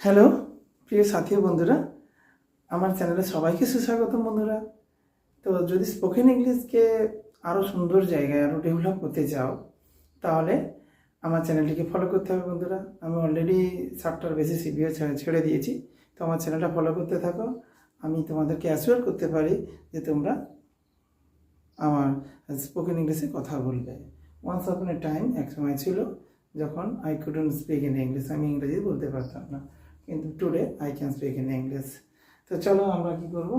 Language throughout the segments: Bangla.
হ্যালো, প্রিয় সাথী বন্ধুরা, আমার চ্যানেলে সবাইকে সুস্বাগতম বন্ধুরা। তো যদি স্পোকেন ইংলিশকে আরও সুন্দর জায়গায় আরও ডেভেলপ করতে চাও, তাহলে আমার চ্যানেলটিকে ফলো করতে হবে বন্ধুরা। আমি অলরেডি ষাটটার বেশি সিভিও ছেড়ে দিয়েছি, তো আমার চ্যানেলটা ফলো করতে থাকো। আমি তোমাদেরকে অ্যাসিওর করতে পারি যে তোমরা আমার স্পোকেন ইংলিশে কথা বলবে। ওয়ান্স আপন এ টাইম এক সময় ছিল, যখন I couldn't speak in English আমি ইংরেজি বলতে পারতাম না। কিন্তু today I can speak in English তো চলো আমরা কি করব?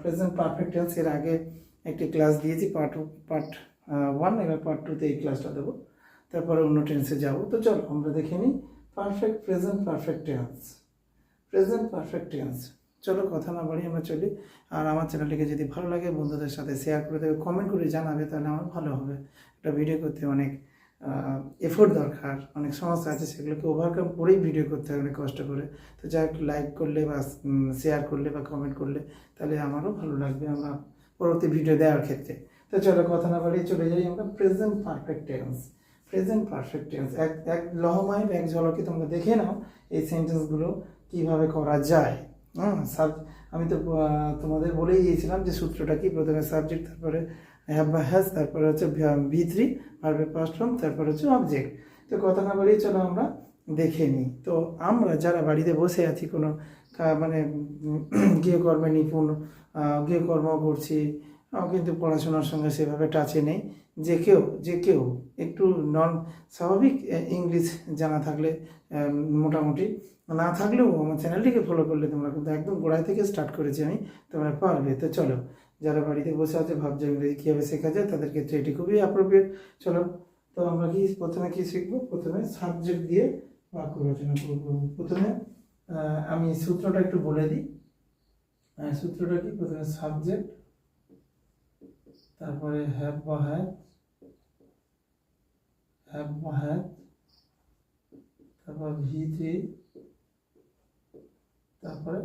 প্রেজেন্ট পারফেক্ট টেন্স এর আগে একটি ক্লাস দিয়েছি পার্ট পার্ট ওয়ান এবার পার্ট টুতে এই ক্লাসটা দেবো। তারপরে অন্য টেন্সে যাব। তো চলো, আমরা দেখে নিই। Perfect present perfect tense present perfect tense চলো, কথা না বাড়ি আমরা চলি। আর আমার চ্যানেলটিকে যদি ভালো লাগে, বন্ধুদের সাথে শেয়ার করে দেবে কমেন্ট করে জানাবে, তাহলে আমার ভালো হবে। একটা ভিডিও করতে অনেক এফোর্ট দরকার। অনেক সমস্যা আছে, সেগুলোকে ওভারকাম করেই ভিডিও করতে হয়, অনেক কষ্ট করে। তো যা একটু লাইক করলে বা শেয়ার করলে বা কমেন্ট করলে তাহলে আমারও ভালো লাগবে আমরা পরবর্তী ভিডিও দেওয়ার ক্ষেত্রে। তো চলো, কথা না বাড়িয়ে চলে যাই আমরা present perfect tense present perfect tense এক এক লহমায় এক ঝলকে তোমরা দেখে নাও এই সেন্টেন্সগুলো কীভাবে করা যায়। হ্যাঁ সাব আমি তো তোমাদের বলেই দিয়েছিলাম যে সূত্রটা কি? প্রথমে সাবজেক্ট তারপরে হ্যাজ তারপরে হচ্ছে ভি থ্রি, ভার্বের পাস্ট ফর্ম তারপরে হচ্ছে অবজেক্ট। তো কথা না বাড়িয়ে চলো আমরা দেখে নিই। তো আমরা যারা বাড়িতে বসে আছি কোনো মানে গৃহকর্মে নিপুণ গৃহকর্ম করছি কিন্তু পড়াশোনার সঙ্গে সেভাবে টাচে নেই। যে কেউ যে কেউ একটু নন স্বাভাবিক ইংলিশ জানা থাকলে মোটামুটি, না থাকলেও আমার চ্যানেলটিকে ফলো করলে তোমরা কিন্তু একদম গোড়ায় থেকে স্টার্ট করেছি আমি, তোমরা পারবে। তো চলো যারা বাড়িতে বসে আছে, ভাবছে ইংরেজি কীভাবে শেখা যায়, তাদের ক্ষেত্রে এটি খুবই অ্যাপ্রোপ্রিয়েট চলো, তো আমরা কি, প্রথমে কি শিখব? প্রথমে সাবজেক্ট দিয়ে বাক্য রচনা করব। প্রথমে আমি সূত্রটা একটু বলে দিই। সূত্রটা কি? প্রথমে সাবজেক্ট তারপরে হ্যাভ বা হ্যাভ হ্যাভ বা হ্যাভ তারপর ভি থ্রি তারপরে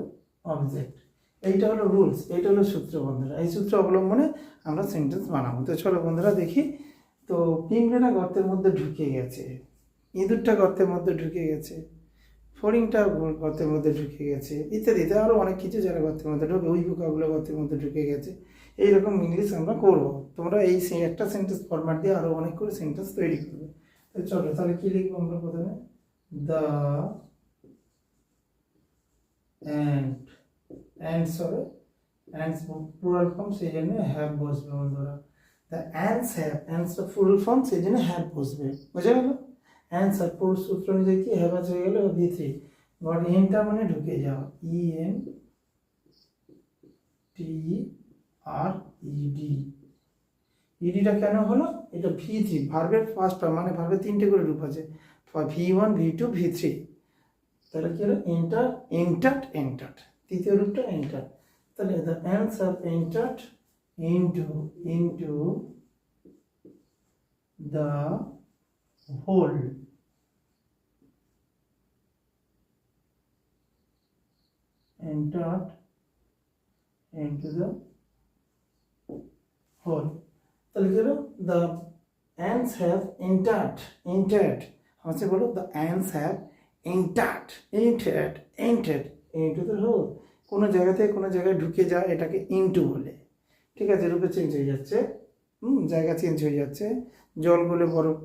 অবজেক্ট এইটা হলো রুলস এইটা হলো সূত্র বন্ধুরা। এই সূত্র অবলম্বনে আমরা সেন্টেন্স বানাবো। তো চলো বন্ধুরা দেখি। তো পিঁপড়েটা গর্তের মধ্যে ঢুকে গেছে। ইঁদুরটা গর্তের মধ্যে ঢুকে গেছে। ফড়িংটা গর্তের মধ্যে ঢুকে গেছে। ইত্যাদিতে আরও অনেক কিছু যারা গর্তের মধ্যে ঢুকে, ওই পোকাগুলো গর্তের মধ্যে ঢুকে গেছে। এইরকম ইংলিশ আমরা করব। তোমরা এই একটা সেন্টেন্স ফরম্যাট দিয়ে আরও অনেক করে সেন্টেন্স তৈরি করবে। তো চলো, তাহলে কী লিখব আমরা প্রথমে? দ্য অ্যান্ড অ্যান্ডস হবে অ্যান্ডস প্লুরাল ফর্ম সেই জন্য হ্যাভ বসবে বন্ধুরা। দ্য অ্যান্ডস হ্যাভ অ্যান্ডসটা ফুল ফর্ম সেই জন্য হ্যাভ বসবে। বোঝা গেল? অ্যান্সার পুরো সূত্র অনুযায়ী কি হ্যাভ হয়ে গেল? ভি থ্রি গড এনটা মানে ঢুকে যাওয়া E N T R E D ইডিটা কেন হলো? এটা ভি থ্রি ভার্বের ফার্স্ট মানে ভার্বের তিনটে করে রূপ আছে। V one V two V three তাহলে কি হলো? এন্টার এন্টার্ড এন্টার্ড তৃতীয় রূপটা এন্টার তাহলে the answer entered into into the hole entered into the hole তাহলে কি হলো the ants have entered entered হচ্ছে বলো the ants have entered entered entered into the hole. কোনো জায়গা থেকে কোনো জায়গায় ঢুকে যায় এটাকে ইনটু বলে। ঠিক আছে রূপে চেঞ্জ হয়ে যাচ্ছে। হুম জায়গা চেঞ্জ হয়ে যাচ্ছে। জল বলে বরফ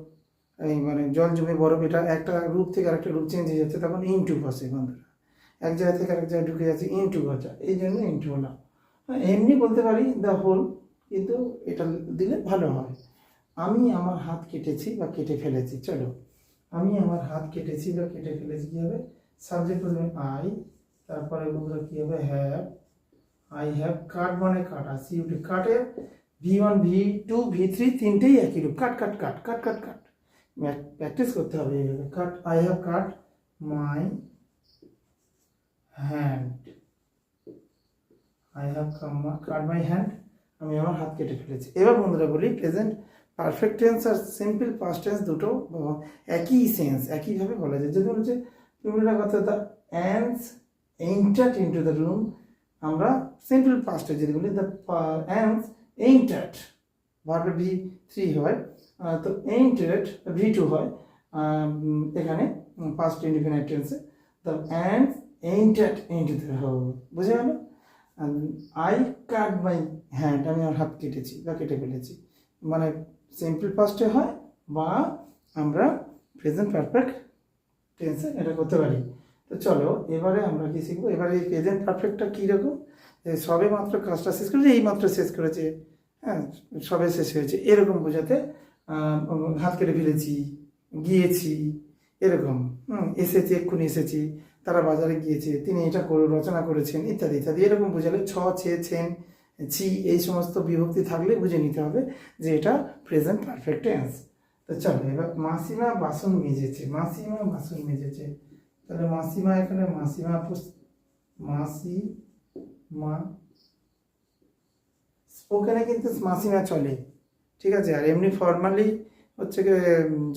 এই মানে জল জমে বরফ এটা একটা রূপ থেকে আরেকটা রূপ চেঞ্জ হয়ে যাচ্ছে তখন ইনটু বসে বন্ধুরা। এক জায়গা থেকে আরেক জায়গায় ঢুকে যাচ্ছে ইনটু বসা। এই জন্য ইনটু হলাম হ্যাঁ, এমনি বলতে পারি দ্য হোল কিন্তু এটা দিলে ভালো হয়। আমি আমার হাত কেটেছি বা কেটে ফেলেছি চলো। আমি আমার হাত কেটেছি বা কেটে ফেলেছি কী হবে? সাবজেক্ট প্রথমে আই তারপরে বন্ধুরা কী হবে? হ্যাভ আই হ্যাভ কাট মানে কাটা সিউটি কাটে V one V two V three তিনটেই একই রূপ। কাট কাট কাট কাট কাট কাট প্র্যাকটিস করতে হবে এইভাবে cut I have cut my hand I have cut my hand আমি আমার হাত কেটে ফেলেছি। এবার বন্ধুরা বলি প্রেজেন্ট পারফেক্ট টেন্স আর সিম্পল পাস্ট টেন্স দুটো একই সেন্স একইভাবে বলা যায়। যদি বলছে পিমলিটা কথা the ants entered into the room আমরা সিম্পল পাস্টে যদি বলি দ্য অ্যান্স এন্টার্ড ভার্বে ভি থ্রি হয় তো এন্টার্ড ভি টু হয় এখানে পাস্ট ইন্ডিপেন্ডেন্ট টেন্সে the ant enter into the hole বুঝে গেল? আই কাট মাই হ্যান্ড আমি আমার হাত কেটেছি বা কেটে ফেলেছি মানে সিম্পল ফার্স্টে হয় বা আমরা প্রেজেন্ট পারফেক্ট টেন্সে এটা করতে পারি। তো চলো, এবারে আমরা কি শিখব? এবারে এই প্রেজেন্ট পারফেক্টটা কীরকম যে সবে মাত্র কাজটা শেষ করেছে, এই মাত্র শেষ করেছে। হ্যাঁ সবে শেষ হয়েছে। এরকম বোঝাতে হাত কেটে ফেলেছি, গিয়েছি, এরকম, হুম, এসেছি, এক্ষুনি এসেছি। তারা বাজারে গিয়েছে, তিনি এটা করে, রচনা করেছেন, ইত্যাদি ইত্যাদি। এরকম বোঝালে ছ, ছে, ছেন, ছি, এই সমস্ত বিভক্তি থাকলে বুঝে নিতে হবে যে এটা প্রেজেন্ট পারফেক্ট টেন্স তো চলো, এবার মাসিমা বাসন মেজেছে, মাসিমা বাসন মেজেছে। তাহলে মাসিমা এখানে, মাসিমা মাসি মা স্পোকেনে কিন্তু মাসিমা চলে, ঠিক আছে? আর এমনি ফর্মালি হচ্ছে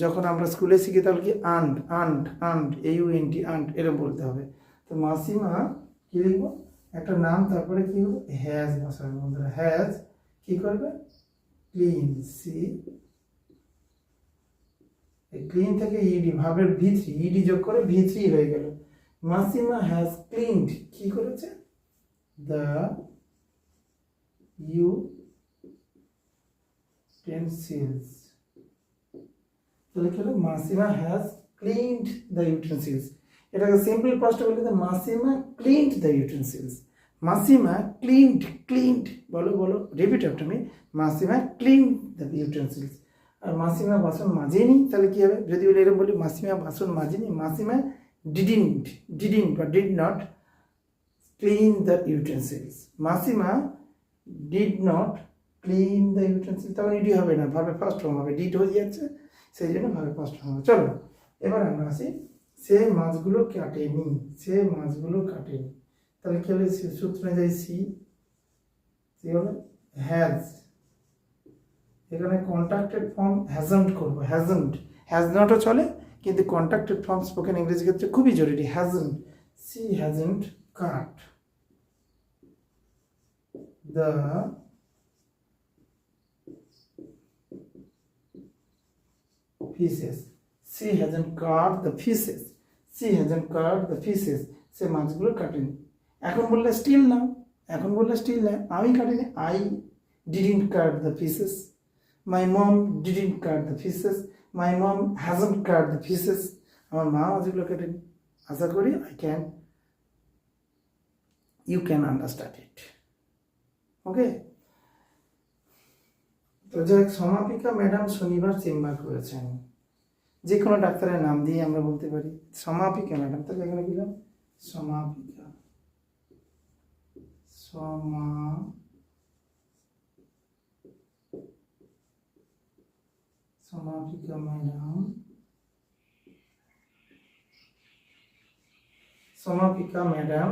যখন আমরা স্কুলে শিখি তাহলে কি aunt aunt aunt U N T aunt এরকম বলতে হবে। তো মাসিমা কি লিখব? একটা নাম, তারপরে কি হবে হ্যাজ বসাবে বন্ধুরা হ্যাজ কি করবে? ক্লিন সি ক্লিন থেকে ইডি ভাবের ভি থ্রি ইডি যোগ করে ভি থ্রি হয়ে গেল। মাসিমা হ্যাজ ক্লিনড কি করেছে? দ্য ইউ টেন্সিলস তাহলে কি হলো? Masima has cleaned the utensils এটাকে সিম্পল পাস্ট বলি the masima cleaned the utensils masima cleaned cleaned বলো বলো repeat after me masima cleaned the utensils আর মাসিমা বাসন মাজেনি, তাহলে কি হবে? যদি বলি এরকম বলি, মাসিমা বাসন মাজেনি, মাসিমা ডিডিন্ট ডিডিন্ট বা did not clean the utensils মাসিমা did not clean the utensil তখন ইডি হবে না, ভাবে ফার্স্ট ফর্ম হবে ডিড হয়ে যাচ্ছে, সেই জন্য ভাবে ফার্স্ট ফর্ম হবে। চলো, এবার আমরা আসি, সে মাছগুলো কাটেনি, সে মাছগুলো কাটেনি। তাহলে কি সে- সূত্রে সি সি হলো হ্যাজ এখানে কন্ট্রাক্টেড ফর্ম হ্যাজন্ট করব হ্যাজন্ট হ্যাজ নটও চলে, কিন্তু কন্ট্রাক্টেড ফর্ম স্পোকেন ইংরেজি ক্ষেত্রে খুবই জরুরি hasn't she hasn't cut the pieces. She hasn't cut the pieces. She hasn't cut the pieces. সে মাছগুলো কাটেনি এখন বললে স্টিল না, এখন বললে স্টিল না, আমি কাটিনি I didn't cut the pieces my mom didn't cut the pieces my mom hasn't cut the pieces আমার মা মাছগুলো কাটেনি আশা করি I can you can understand it okay তো যাই হোক, সমাপিকা ম্যাডাম শনিবার চেম্বার করেছেন। যে কোনো ডাক্তারের নাম দিয়ে আমরা বলতে পারি। সমাপিকা ম্যাডাম তাহলে এখানে দিলাম সমাপিকা। সমা সমাপিকা ম্যাডাম সমাপিকা ম্যাডাম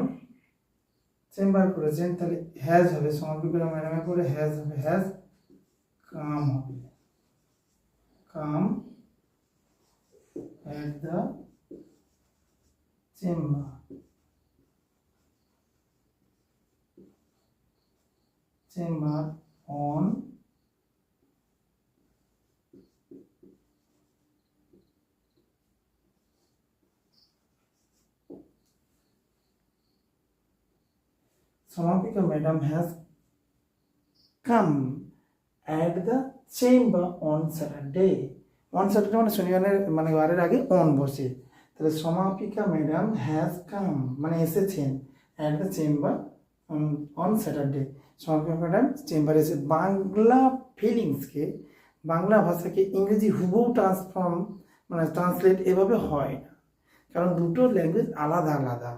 চেম্বার করেছেন তাহলে হ্যাজ হবে, সমাপিকা ম্যাডামের পরে হ্যাজ হবে। হ্যাজ কাম হবে। Come at the chamber chamber on Samapika madam has come at the chamber on Saturday. On Saturday মানে শনিবারের মানে বারের আগে অন বসে। তাহলে সমাপিকা ম্যাডাম হ্যাজ কাম মানে এসেছেন at the chamber on on Saturday Samapika madam চেম্বারে এসে বাংলা ফিলিংসকে, বাংলা ভাষাকে ইংরেজি হুবহু ট্রান্সফর্ম মানে ট্রান্সলেট এভাবে হয় না। কারণ দুটো ল্যাঙ্গুয়েজ আলাদা আলাদা।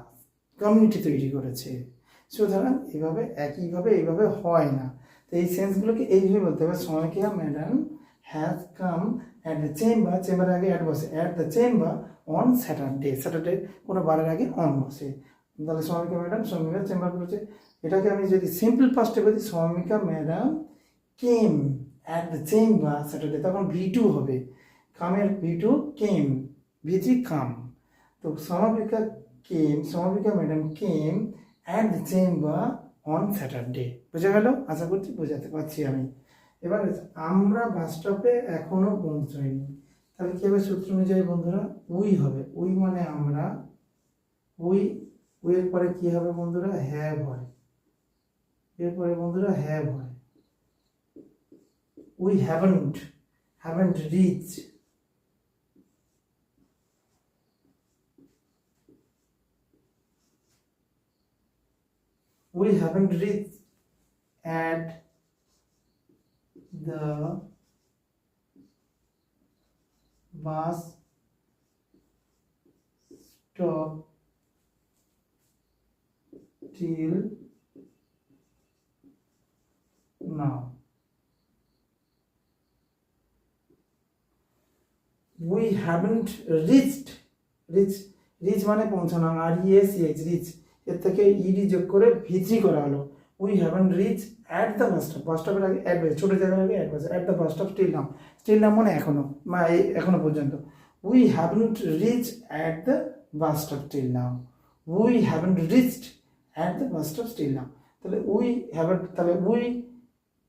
কমিউনিটি তৈরি করেছে। সুতরাং এভাবে, একইভাবে, এইভাবে হয় না। তো এই সেন্সগুলোকে এইভাবে বলতে হবে Samapika madam has come at the chamber চেম্বারের আগে অ্যাড বসে at the chamber on Saturday Saturday কোনো বারের আগে অন বসে। তাহলে সমামিকা ম্যাডাম, সৌমিকা চেম্বার করেছে এটাকে আমি যদি সিম্পল ফার্স্টে বলি, Soumika madam came at the chamber Saturday তখন ভি টু হবে। কামের V two came V three come তো Samapika came Samapika madam came at chamber on Saturday বোঝা গেল? আশা করছি বোঝাতে পারছি আমি। এবার আমরা বাস স্টপে এখনও পৌঁছাইনি। তাহলে কি হবে? সূত্র অনুযায়ী বন্ধুরা, উই হবে। উই মানে আমরা। উই, উইয়ের পরে কী হবে বন্ধুরা? হ্যাভ হয়। এরপরে বন্ধুরা হ্যাভ হয়। We haven't haven't reach we haven't reached at the bus stop till now. We haven't reached reach reach মানে পৌঁছানো আর ইএস এক্স রিচ এর থেকে ইডি যোগ করে ভিত্রি করা হলো। We haven't reach at the bus stop bus স্টপের আগে অ্যাট ছোটো জায়গার আগে at bus at the bus stop still নাম স্টিল নাম মানে এখনও বা এই এখনও পর্যন্ত। We haven't reach at the bus stop still now we haven't reached at the bus stop still now তাহলে উই হ্যাভেন্ট তাহলে উই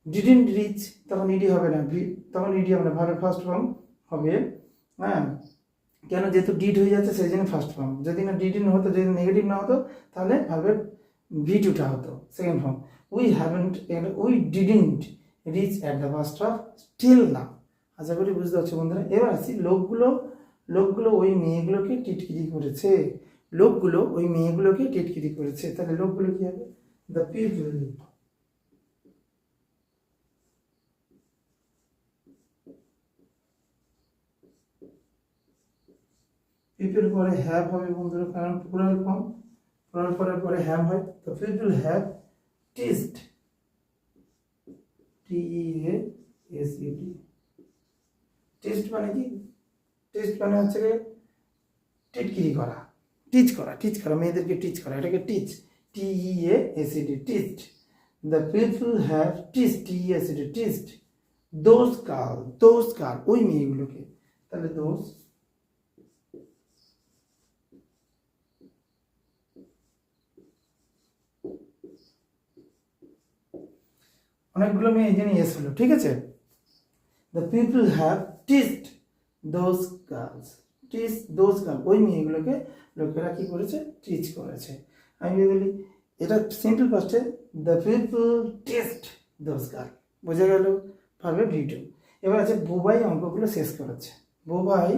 ডিডেন্ট রিচ তখন ইডি হবে না। ভি তখন ইডি হবে না ভার্বের ফার্স্ট ফর্ম হবে হ্যাঁ? কেন যেহেতু ডিড হয়ে যাচ্ছে, সেই জন্য ফার্স্ট ফর্ম যদি না ডিডিন হতো, যদি নেগেটিভ না হতো, তাহলে ভার্বের ভি টুটা হতো second form we haven't we didn't reach at the bus stop still না। আশা করি বুঝতে পারছ বন্ধুরা। এবার আসি, লোকগুলো লোকগুলো ওই মেয়েগুলোকে টিটকিরি করেছে। লোকগুলো ওই মেয়েগুলোকে টিটকিরি করেছে। তাহলে লোকগুলো কী হবে? দ্য পিপল পিপল পরে হ্যাভ হবে বন্ধুরা, কারণ প্লুরাল ফর্ম প্লুরাল পরে পরে হ্যাভ হয়। তো people have test T E A S U T test মানে কি? টেস্ট মানে হচ্ছে টিটকিরি করা টিচ করা টিচ করা, মেয়েদেরকে টিচ করা, এটাকে teach T E A S E teached the people have teach T E S E D teached those girl those girl ওই মেয়েগুলোকে। তাহলে দোজ অনেকগুলো মেয়ে জন্য এস হলো ঠিক আছে? The people have test those girls teach those girl ওই মেয়েগুলোকে লোকেরা কি করেছে? টিচ করেছে। আমি বলি, এটা সিম্পল ফার্স্টে the people test those girl বোঝা গেল পারবে ভিডিও এবার আছে, বুবাই অঙ্কগুলো শেষ করেছে। বুবাই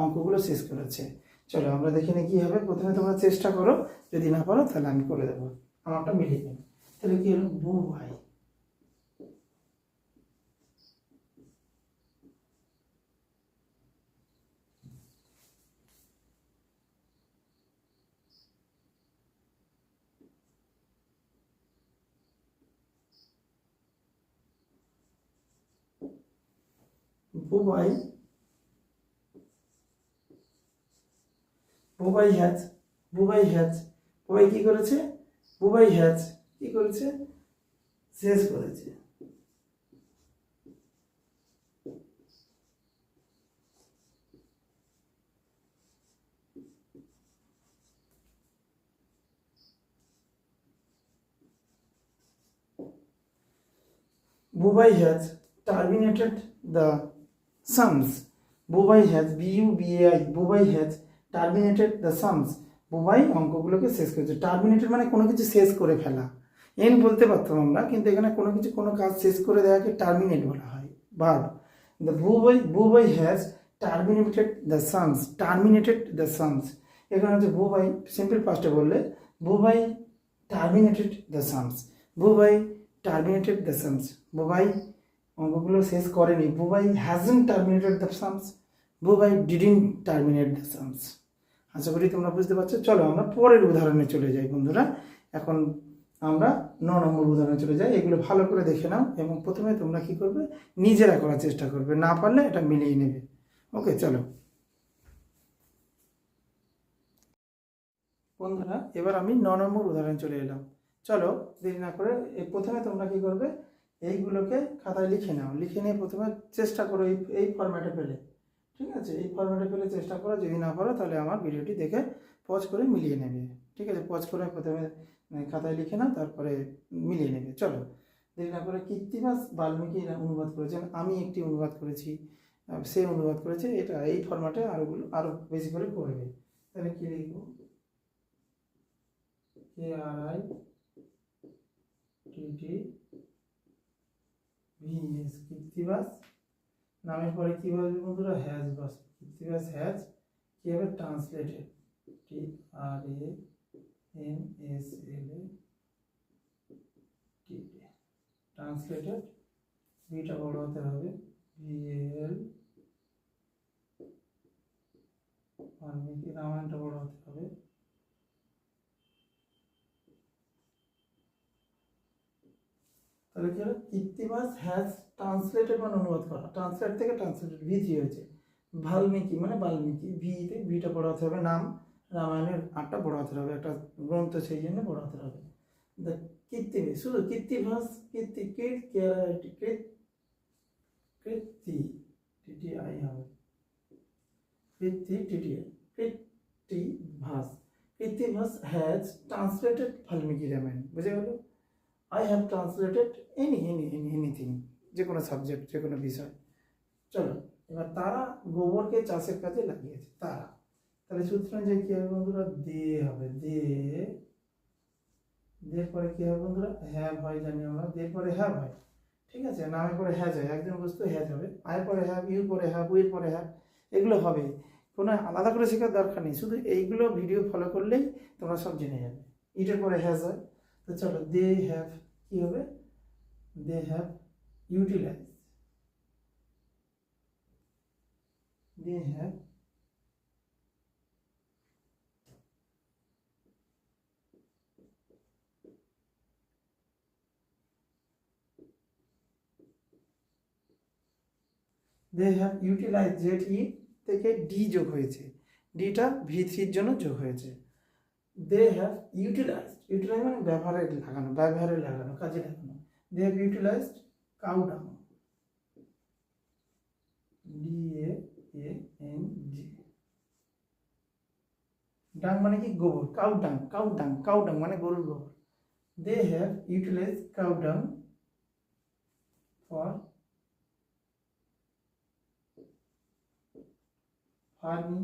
অঙ্কগুলো শেষ করেছে। চলো, আমরা দেখি নিই কী হবে। প্রথমে তোমরা চেষ্টা করো। যদি না পারো, তাহলে আমি করে দেবো। আমারটা মিলিয়ে নেবে তাহলে কী হলো? বুবাই। বুবাই বুবাই হ্যাজ বুবাই হ্যাজ বুবাই কি করেছে? বুবাই হ্যাজ কি করেছে? শেষ করেছে। Bubai has terminated the sums. Bubai has B-U-B-A-I. Bubai has terminated the sums. Bubai অঙ্কগুলোকে শেষ করেছে। টার্মিনেটেড মানে কোনো কিছু শেষ করে ফেলা। এন বলতে পারতাম আমরা, কিন্তু এখানে কোনো কিছু, কোনো কাজ শেষ করে দেওয়াকে টার্মিনেট বলা হয়। Verb the Bubai Bubai has terminated the sums terminated the sums এখানে হচ্ছে বুবাই সিম্পল ফার্স্টে বললে Bubai terminated the sums Bubai terminated the sums Bubai অঙ্কগুলো শেষ করেনি। Bubai hasn't terminated the sums Bubai didn't terminate the sums আশা করি তোমরা বুঝতে পারছ। চলো আমরা পরের উদাহরণে চলে যাই বন্ধুরা। এখন আমরা ন নম্বর উদাহরণে চলে যাই। এগুলো ভালো করে দেখে নাও এবং প্রথমে তোমরা কি করবে? নিজেরা করার চেষ্টা করবে। না পারলে এটা মিলিয়ে নেবে। ওকে, চলো। বন্ধুরা, এবার আমি ন নম্বর উদাহরণ চলে এলাম। চলো, দেরি না করে প্রথমে তোমরা কি করবে? এইগুলোকে খাতায় লিখে নাও। লিখে নিয়ে প্রথমে চেষ্টা করো এই এই ফরম্যাটে পেলে। ঠিক আছে? এই ফরম্যাটে পেলে চেষ্টা করো, যদি না পারো তাহলে আমার ভিডিওটি দেখে পজ করে মিলিয়ে নেবে। ঠিক আছে? পজ করে প্রথমে খাতায় লিখে নাও, তারপরে মিলিয়ে নেবে। চলো। দেরি না করে কৃত্তিবাস বাল্মীকি অনুবাদ করেছেন। আমি একটি অনুবাদ করেছি। সে অনুবাদ করেছে। এটা এই ফরম্যাটে আরোগুলো আরও বেশি করে করবে। তাহলে কী লিখব? K R I T V S Krittibas. নামের পরে কি বলবে বন্ধুরা? হ্যাজ বাস কৃত্তিবাস হ্যাজ কি হবে translated T R A N S L A T translated ভিটা বড় হতে হবে। ভি এল বাল্মীকি রামায়ণটা বড় হতে হবে। তাহলে কি হলো কৃত্তিবাস হ্যাজ ট্রান্সলেটেড মানে অনুবাদ করা। ট্রান্সলেট থেকে ট্রান্সলেটেড ভি থ্রি হয়েছে। বাল্মীকি মানে বাল্মীকি। ভিতে ভিটা বড় হতে হবে নাম। রামায়ণের আটটা বড় হতে হবে। একটা গ্রন্থ সেই জন্য বড় হতে হবে। দ্য কীর্তি শুধু কীর্তিভাস কীর্তি কীট কৃত কৃত্তি টিটি আই হবে কৃত্তি টিটি কৃত্তি ভাস কৃত্তিভাস হ্যাজ ট্রান্সলেটেড বাল্মীকি রামায়ণ বুঝে গেল? I have translated any any any anything যে কোনো সাবজেক্ট যে কোনো বিষয়। চলো, এবার তারা গোবরকে চাষের কাজে লাগিয়েছে, তারা। তাহলে সূত্র অনুযায়ী কী হবে বন্ধুরা? দে হবে, দে। দের পরে কী হবে বন্ধুরা? হ্যাভ হয় জানি আমরা দের পরে হ্যাভ হয় ঠিক আছে? না নামের পরে হ্যাজ হয় একজন বস্তু হ্যাজ হবে আয়ের পরে হ্যাভ ইউর পরে হ্যাভ উইর পরে হ্যাভ এগুলো হবে। কোনো আলাদা করে শেখার দরকার নেই। শুধু এইগুলো ভিডিও ফলো করলেই তোমরা সব জেনে যাবে। ইটের পরে হ্যাজ হয় তো চলো দে হ্যাভ কি হবে they have utilize they have they have utilize Z E থেকে ডি যোগ হয়েছে। ডিটা ভি থ্রির জন্য যোগ হয়েছে। দে হ্যাভ ইউটিলাইজড ইউটিলাইজ মানে ব্যবহারে লাগানো ব্যবহারে লাগানো, কাজে লাগানো। They have utilized cow dung D A A N G dung মানে কি? গোবর। কাউ ডাং কাউ ডাং কাউ ডাং মানে গরুর গোবর। They have utilize cow dung for farming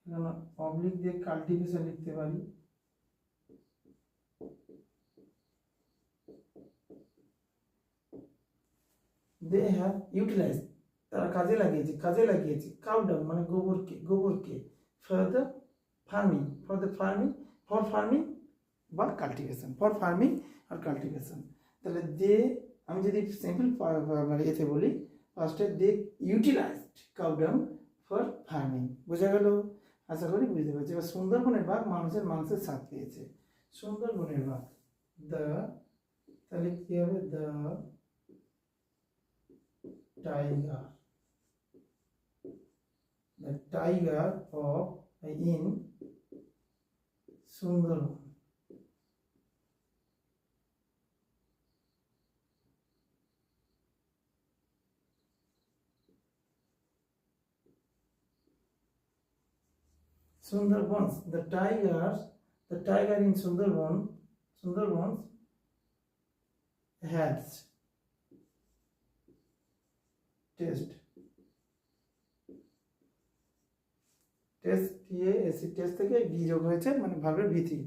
এখানে অবলিক দিয়ে কাল্টিভেশন লিখতে পারি। দে হ্যাভ ইউটিলাইজ তারা কাজে লাগিয়েছে কাজে লাগিয়েছে। কাউডাং মানে গোবরকে গোবরকে। For the farming for the farming for farming বা কাল্টিভেশন ফর ফার্মিং আর কাল্টিভেশন তাহলে দে, আমি যদি সিম্পল মানে এতে বলি ফার্স্টে they utilized cow dung for farming বোঝা গেল? আশা করি বুঝতে পারছি। এবার সুন্দরবনের বাঘ মানুষের মাংসের স্বাদ পেয়েছে। সুন্দরবনের বাঘ দ্য তাহলে কি হবে? The tiger. The tiger of in Sundarban. Sundarbans, the tigers, the tiger in Sundarban, Sundarbans has test. Test T A S C test থেকে ডি যোগ হয়েছে মানে ভাবের ভীতি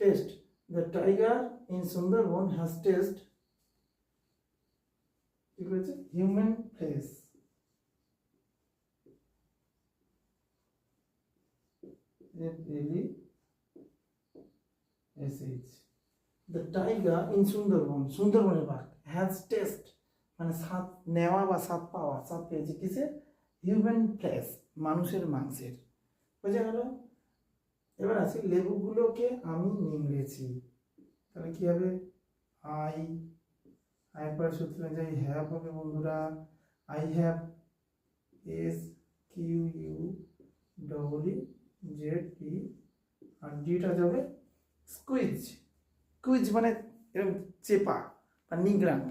test the tiger in Sundarban has test কি human face really SH. The tiger in Sundarban সুন্দরবনের বাঘ হ্যাজ টেস্ট মানে স্বাদ নেওয়া বা স্বাদ পাওয়া স্বাদ পেয়েছে কিসের? হিউম্যান ফ্লেশ মানুষের মাংসের। বোঝা গেল? এবার আসি লেবুগুলোকে আমি নিংড়েছি। তাহলে কি হবে? আই আই আইবার সূত্র অনুযায়ী হ্যাভ হবে বন্ধুরা। I have S Q U double E Z E R ডিটা যাবে স্কুইজ কুইজ মানে এরকম চেপা বা নিগ্রানো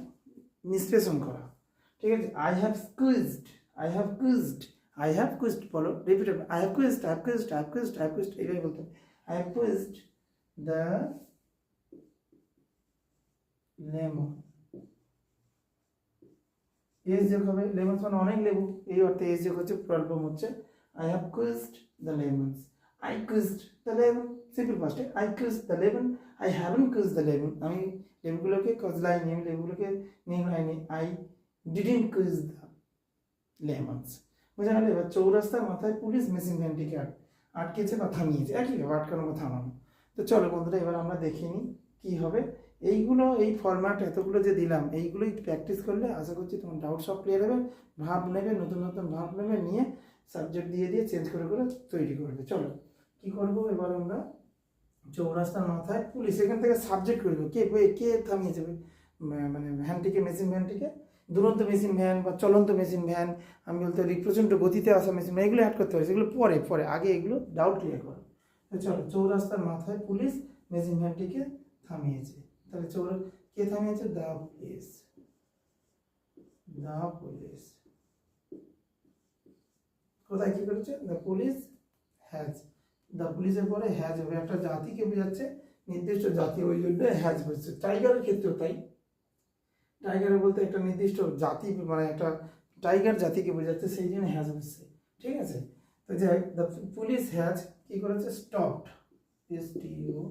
নিষ্পেষণ করা। ঠিক আছে? I have squeezed I have quizzed I have quizzed বলো repeat I have quizzed I have quizzed I quizzed I have quizzed এইভাবে বলতে I have quizzed the lemon S যোগ হবে লেমন মানে অনেক লেবু, এই অর্থে এস যোগ হচ্ছে প্রল্পম হচ্ছে I have quizzed the lemons. I quizzed the lemon. Simple ফার্স্টে I quiz the lemon I haven't quiz the lemon আমি লেবুগুলোকে কজলাইনি আমি লেবুগুলোকে নিংড়াইনি I didn't quiz the lemons বোঝা গেল এবার চৌরাস্তার মাথায় পুলিশ মেশিন ভ্যানটিকে আট- আটকেছে বা থামিয়েছে। একই ব্যাপার আটকানো বা থামানো তো চলো বন্ধুরা, এবার আমরা দেখে নিই কী হবে। এইগুলো, এই ফরম্যাট এতগুলো যে দিলাম, এইগুলোই প্র্যাকটিস করলে আশা করছি তোমার ডাউট সব ক্লিয়ার হবে। ভাব নেবে, নতুন নতুন ভাব নেবে, নিয়ে সাবজেক্ট দিয়ে দিয়ে চেঞ্জ করে করে তৈরি করবে চলো, কি করব এবার আমরা? চৌরাস্তার মাথায় পুলিশ এখান থেকে সাবজেক্ট করবে কে কে থামিয়ে যাবে মানে ভ্যানটিকে মেশিন ভ্যানটিকে দুরন্ত মেশিন ভ্যান বা চলন্ত মেশিন ভ্যান আমি বলতে পারি প্রচণ্ড গতিতে আসা মেশিন ভ্যান এগুলো অ্যাড করতে পারি। সেগুলো পরে পরে, আগে এগুলো ডাউট ক্লিয়ার করো। চলো, চৌরাস্তার মাথায় পুলিশ মেশিন ভ্যানটিকে থামিয়েছে। তাহলে চৌরা, কে থামিয়েছে? দ্য পুলিশ দ্য পুলিশ কোথায় কি করেছে? দ্য পুলিশ হ্যাজ দ্য পুলিশের পরে হ্যাজ হবে একটা জাতিকে বোঝাচ্ছে, নির্দিষ্ট জাতি, ওই জন্য হ্যাজ বলছে। টাইগারের ক্ষেত্রেও তাই। টাইগার বলতে একটা নির্দিষ্ট জাতি মানে একটা টাইগার জাতিকে বোঝাচ্ছে, সেই জন্য হ্যাজ বসছে ঠিক আছে? তো যাই দ্য পুলিশ হ্যাজ কি করেছে? Stopped S T O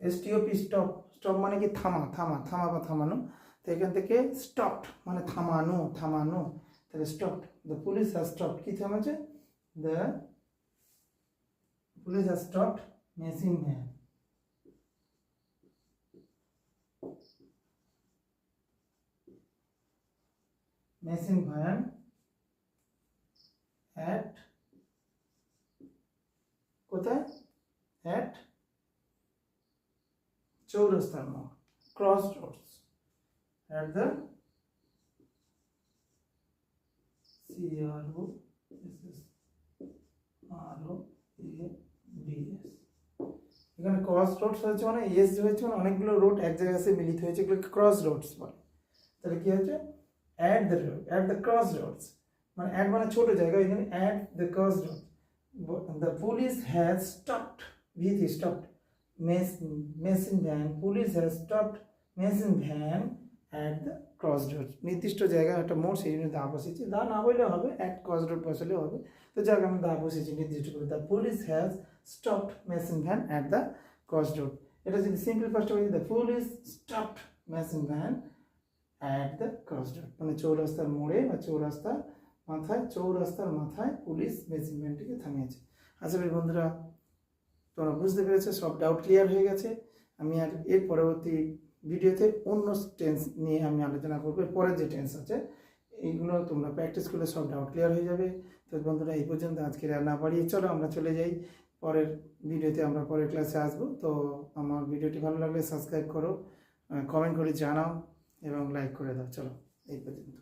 S T O P stop stop মানে কি? থামা থামা থামা বা থামানো। তো এখান থেকে স্টপড মানে থামানো থামানো। তাহলে stopped the police has stopped কি থামাচ্ছে the police has stopped machine van machine van at কোথায়? অ্যাট চৌরাস্তার মোড় cross roads at the C R O S S R O A D S এখানে ক্রস রোডস হয়েছে মানে এস হয়েছে মানে অনেকগুলো রোড এক জায়গায় এসে মিলিত হয়েছে এগুলোকে ক্রস রোডস বলে। তাহলে কি হচ্ছে at the road at the cross roads মানে অ্যাট মানে ছোট জায়গা এখানে at the cross road the police has stopped ভিথি stopped machine van police has stopped machine van at the cross road নির্দিষ্ট জায়গায় একটা মোড়, সেই জন্য দা বসেছি দা না বললেও হবে অ্যাট ক্রস রোড বসালেও হবে। তো যাক আমি দা বসেছি নির্দিষ্ট করে। The police has stopped machine van at the cross road এটা যদি সিম্পল ফার্স্ট বলি the police stopped machine van at the cross road মানে চৌরাস্তার মোড়ে বা চৌরাস্তার মাথায় চৌরাস্তার মাথায় পুলিশ মেশিন ভ্যানটিকে থামিয়েছে। আশা করি বন্ধুরা, তোমরা বুঝতে পেরেছ, সব ডাউট ক্লিয়ার হয়ে গেছে। আমি আর এর পরবর্তী ভিডিওতে অন্য টেন্স নিয়ে আমি আলোচনা করব। পরে পরের যে টেন্স আছে, এইগুলো তোমরা প্র্যাকটিস করলে সব ডাউট ক্লিয়ার হয়ে যাবে। তো বন্ধুরা, এই পর্যন্ত আজকে আর না বাড়িয়ে চলো, আমরা চলে যাই। পরের ভিডিওতে আমরা পরের ক্লাসে আসব। তো আমার ভিডিওটি ভালো লাগলে সাবস্ক্রাইব করো কমেন্ট করে জানাও এবং লাইক করে দাও। চলো, এই পর্যন্ত।